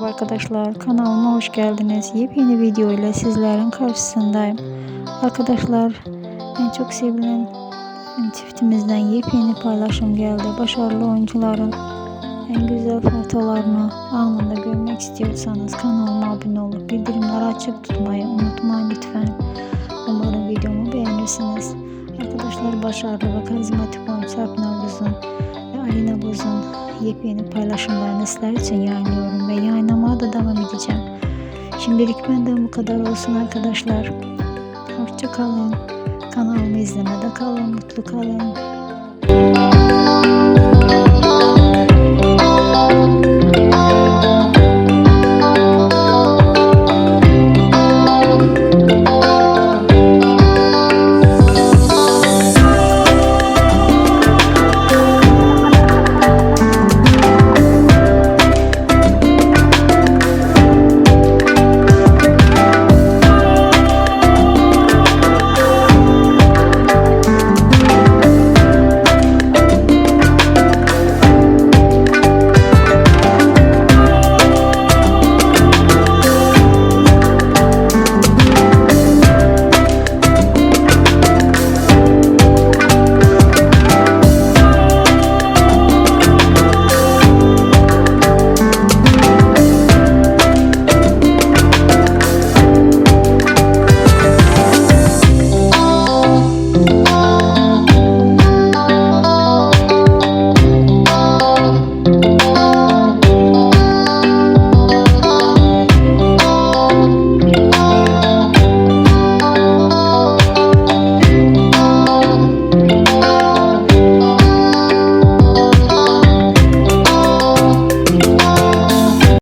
Merhaba arkadaşlar kanalıma hoş geldiniz. Yepyeni video ile sizlerin karşısındayım. Arkadaşlar en çok sevilen çiftimizden yepyeni paylaşım geldi. Başarılı oyuncuların en güzel fotolarını anında görmek istiyorsanız kanalıma abone olup bildirimleri açık tutmayı unutmayın lütfen. Umarım videomu beğenirsiniz. Arkadaşlar başarılı ve karizmatik oyuncu Sarp Navruz'un yepyeni paylaşımlarını sizler için yayınlıyorum ve yayınlamaya da devam edeceğim. Şimdilik benden bu kadar olsun arkadaşlar. Hoşça kalın. Kanalımı izlemede kalın, mutlu kalın.